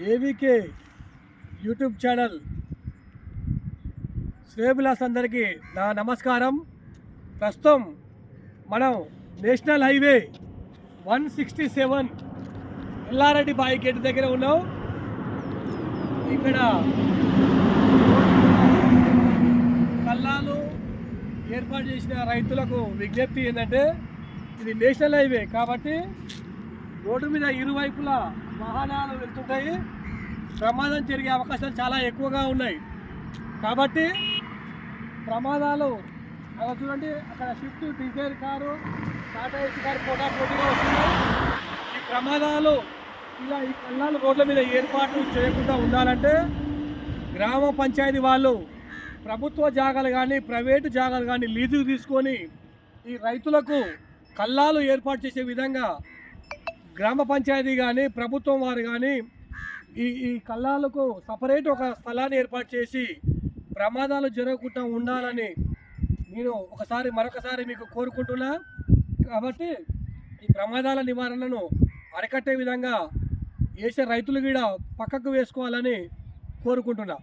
ఏవికే YouTube channel శ్రేబులాస్ అందరికీ నా నమస్కారం. ప్రస్తుతం మనం national highway one sixty seven Yellareddy బాయి గేట్ దగ్గర ఉన్నాం. ఇక్కడ కల్లాలు ఏర్పాటు చేసిన రైతులకు విజ్ఞప్తి ఏంటంటే ఇది నేషనల్ హైవే కాబట్టి రోడ్డు మీద ఇరువైపులా వాహనాలు వెళ్తుంటాయి. ప్రమాదం జరిగే అవకాశాలు చాలా ఎక్కువగా ఉన్నాయి. కాబట్టి ప్రమాదాలు అలా చూడండి అక్కడ Swift Dzire car Tata AC car పోటా పోటీగా వస్తున్నాయి. ఈ ప్రమాదాలు ఇలా ఈ కళ్ళాలు రోడ్ల మీద ఏర్పాటు చేయకుండా ఉండాలంటే గ్రామ పంచాయతీ వాళ్ళు ప్రభుత్వ జాగాలు కానీ ప్రైవేటు జాగాలు కానీ లీజుకు తీసుకొని ఈ రైతులకు కల్లాలు ఏర్పాటు చేసే విధంగా గ్రామ పంచాయతీ కానీ ప్రభుత్వం వారు కానీ ఈ ఈ కల్లాలకు సపరేట్ ఒక స్థలాన్ని ఏర్పాటు చేసి ప్రమాదాలు జరగకుండా ఉండాలని నేను ఒకసారి మరొకసారి మీకు కోరుకుంటున్నా. కాబట్టి ఈ ప్రమాదాల నివారణను అరికట్టే విధంగా వేసే రైతులు కూడా పక్కకు వేసుకోవాలని కోరుకుంటున్నా.